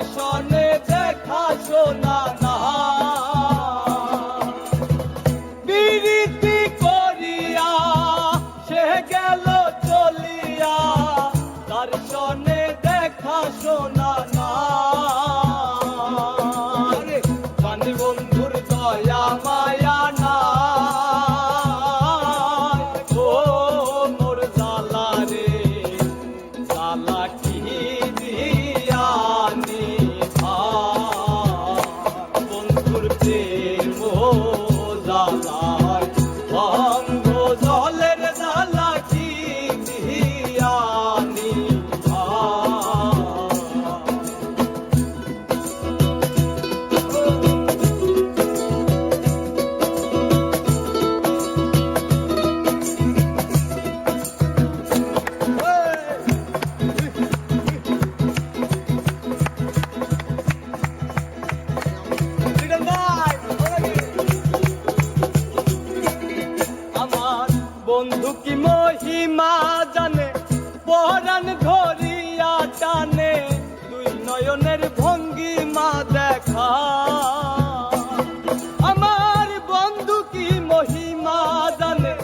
I Sean. বন্ধু কি মহিমা জানে? পরাণ ধরিয়া টানে। দুই নয়নের ভঙ্গিমা দেখা। আমার বন্ধু কি মহিমা জানে?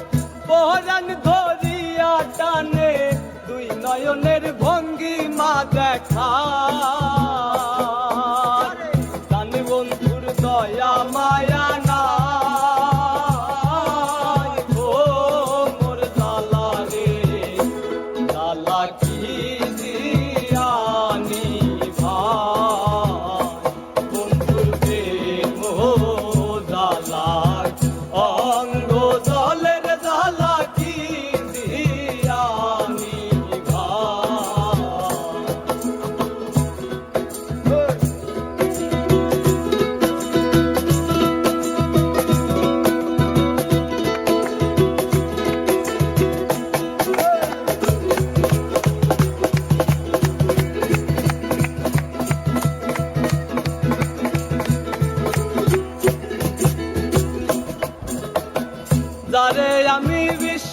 পরাণ ধরিয়া টানে। দুই নয়নের ভঙ্গিমা দেখা।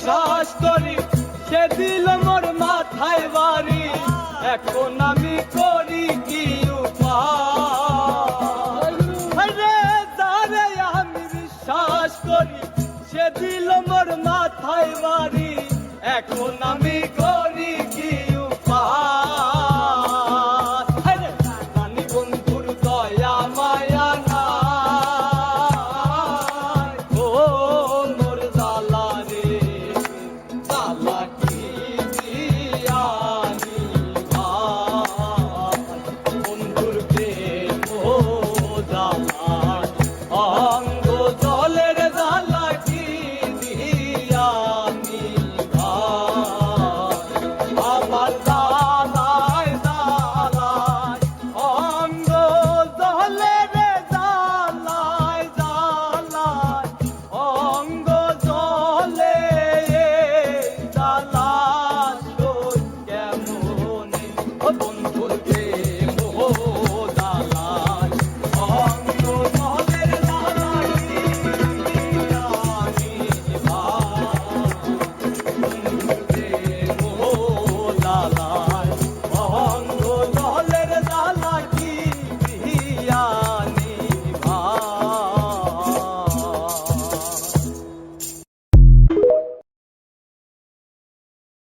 বিশ্বাস করি সে দিল মোর মাথায় বাড়ি। এখন আমি করি কি উপায়? আমি করি, সে দিল মোর মাথায় বাড়ি। এখন